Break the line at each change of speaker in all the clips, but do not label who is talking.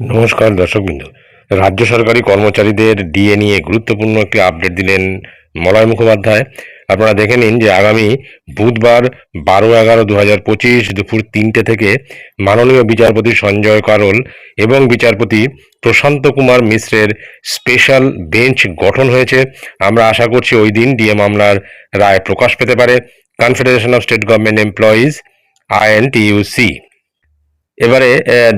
নমস্কার দর্শকবৃন্দ। রাজ্য সরকারি কর্মচারীদের ডিএ নিয়ে গুরুত্বপূর্ণ একটি আপডেট দিলেন মলয় মুখোপাধ্যায়। আপনারা দেখে নিন যে আগামী বুধবার বারো এগারো দু হাজার পঁচিশ দুপুর তিনটে থেকে মাননীয় বিচারপতি সঞ্জয় কারোল এবং বিচারপতি প্রশান্ত কুমার মিশ্রের স্পেশাল বেঞ্চ গঠন হয়েছে। আমরা আশা করছি ওই দিন ডিএ মামলার রায় প্রকাশ পেতে পারে। Confederation of state government employees, INTUC. এবারে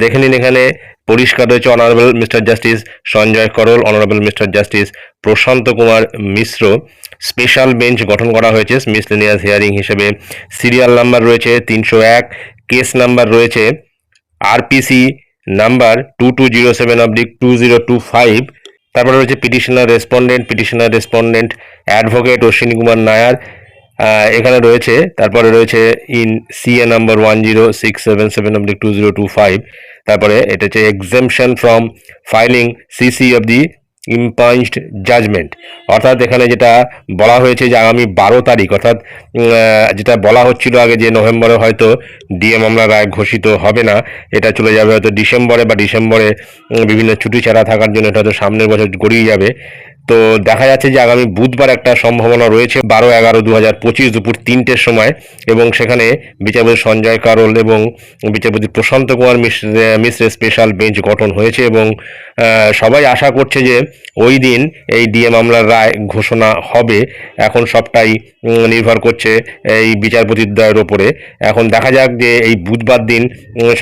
দেখে নিন এখানে পরিষ্কার রয়েছে honourable mister justice Sanjay Karol honourable mister justice Prashant Kumar Mishra. Special bench গঠন করা হয়েছে মিসলেনিয়াস হিয়ারিং হিসেবে। সিরিয়াল নাম্বার রয়েছে তিনশো এক কেস নাম্বার রয়েছে RPC number two two zero seven oblique two zero two five তারপরে রয়েছে petitioner respondent petitioner respondent advocate Ashwini Kumar Nair. এখানে রয়েছে, তারপরে রয়েছে in CA number one zero six seven seven oblique two zero two five তারপরে এটা হচ্ছে exemption from filing CC of the impugned judgment অর্থাৎ এখানে যেটা বলা হয়েছে যে আগামী বারো তারিখ, অর্থাৎ যেটা বলা হচ্ছিল আগে যে নভেম্বরে হয়তো ডিএ মামলা রায় ঘোষিত হবে না, এটা চলে যাবে হয়তো ডিসেম্বরে বা ডিসেম্বরে বিভিন্ন ছুটি ছাড়া থাকার জন্য এটা হয়তো সামনের বছর গড়িয়ে যাবে। তো দেখা যাচ্ছে যে আগামী বুধবার একটা সম্ভাবনা রয়েছে, বারো এগারো দু হাজার পঁচিশ দুপুর তিনটের সময় এবং সেখানে বিচারপতি সঞ্জয় কারোল এবং বিচারপতি প্রশান্ত কুমার মিশ্র, মিশ্রের স্পেশাল বেঞ্চ গঠন হয়েছে এবং সবাই আশা করছে যে ওই দিন এই ডিএ মামলার রায় ঘোষণা হবে। এখন সবটাই নির্ভর করছে এই বিচারপতিদ্বয়ের ওপরে। এখন দেখা যাক যে এই বুধবার দিন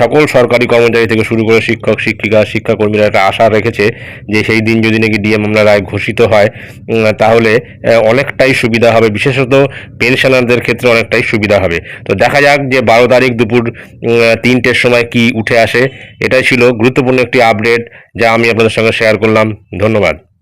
সকল সরকারি কর্মচারী থেকে শুরু করে শিক্ষক, শিক্ষিকা, শিক্ষাকর্মীরা একটা আশা রেখেছে যে সেই দিন যদি নাকি ডিএ মামলা রায় ঘোষিত হয় তাহলে অনেকটাই সুবিধা হবে। বিশেষত পেনশনারদের ক্ষেত্রে অনেকটাই সুবিধা হবে। তো দেখা যাক যে বারো তারিখ দুপুর তিনটের সময় কি উঠে আসে। এটাই ছিল গুরুত্বপূর্ণ একটি আপডেট, যা আমি আপনাদের সঙ্গে শেয়ার করলাম। ধন্যবাদ।